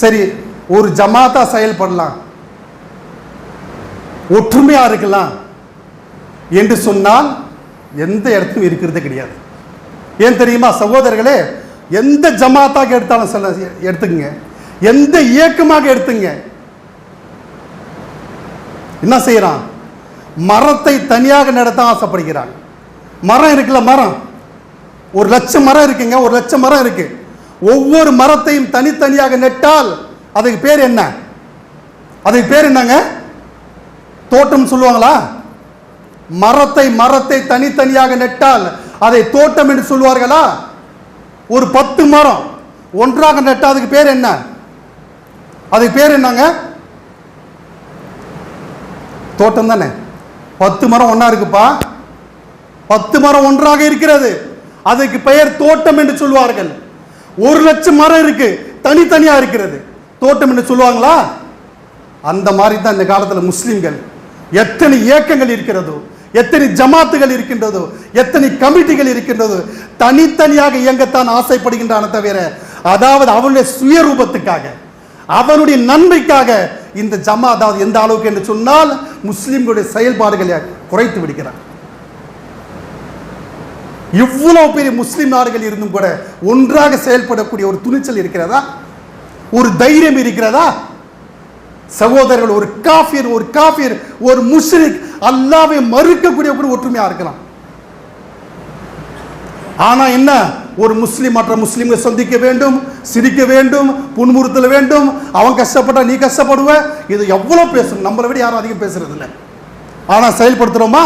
சரி ஒரு ஜமாத்தா செயல்படலாம். ஒற்றுமையா இருக்கலாம் என்று சொன்னால் எந்த இடத்தும் இருக்கிறது கிடையாது. ஏன் தெரியுமா சகோதரர்களே எந்த ஜமாத்தாக எடுத்தாலும் சொல்ல எடுத்துங்க எந்த இயக்கமாக எடுத்துங்க. என்ன செய்யறான்? மரத்தை தனியாக நடத்த ஆசைப்படுகிறான். மரம் இருக்குல்ல மரம். ஒரு லட்சம் மரம் இருக்குங்க ஒரு லட்சம் மரம் இருக்குது ஒவ்வொரு மரத்தையும் தனித்தனியாக நெட்டால் அதுக்கு பேர் என்ன? அதுக்கு பேர் என்னங்க? தோட்டம் சொல்லுவாங்களா? மரத்தை மரத்தை தனித்தனியாக நெட்டால் அதை தோட்டம் என்று சொல்லுவார்களா? ஒரு பத்து மரம் ஒன்றாக நெட்டால் அதுக்கு பேர் என்ன? அதுக்கு பேர் என்னங்க? தோட்டம் தானே. பத்து மரம் ஒன்றா இருக்குப்பா. பத்து மரம் ஒன்றாக இருக்கிறது. அதுக்கு பெயர் தோட்டம் என்று சொல்வார்கள் ஒரு லட்சம் மரம் இருக்கு. தனித்தனியா இருக்கிறது. தோட்டம் என்று சொல்லுவாங்களா? அந்த மாதிரி தான் இந்த காலத்தில் முஸ்லீம்கள். எத்தனை இயக்கங்கள் இருக்கிறதோ எத்தனை ஜமாத்துகள் இருக்கின்றதோ எத்தனை கமிட்டிகள் இருக்கின்றதோ தனித்தனியாக இயங்கத்தான் ஆசைப்படுகின்றான தவிர அதாவது அவனுடைய சுயரூபத்துக்காக அவனுடைய நன்மைக்காக இந்த ஜமா அதாவது எந்த அளவுக்கு என்று சொன்னால் முஸ்லீம்களுடைய செயல்பாடுகளை குறைத்து விடுகிறான். இவ்வளவு பெரிய முஸ்லீம் நாடுகள் இருந்தும் கூட ஒன்றாக செயல்படக்கூடிய ஒரு துணிச்சல் இருக்கிறதா? ஒரு தைரியம் இருக்கிறதா? சகோதரர்கள் ஒரு காஃபியர் ஒரு காஃபியர் ஒரு முஸ்லிக் அல்லாவை மறுக்கக்கூடிய கூட ஒற்றுமையா இருக்கலாம். ஆனா என்ன? ஒரு முஸ்லீம் மற்ற முஸ்லீம்களை சந்திக்க வேண்டும் சிரிக்க வேண்டும் புன்முறுத்தல் வேண்டும். அவன் கஷ்டப்பட்டா நீ கஷ்டப்படுவ? இது எவ்வளவு பேசணும் நம்மளை விட யாரும் அதிகம் பேசுறது இல்லை ஆனா செயல்படுத்துறோமா?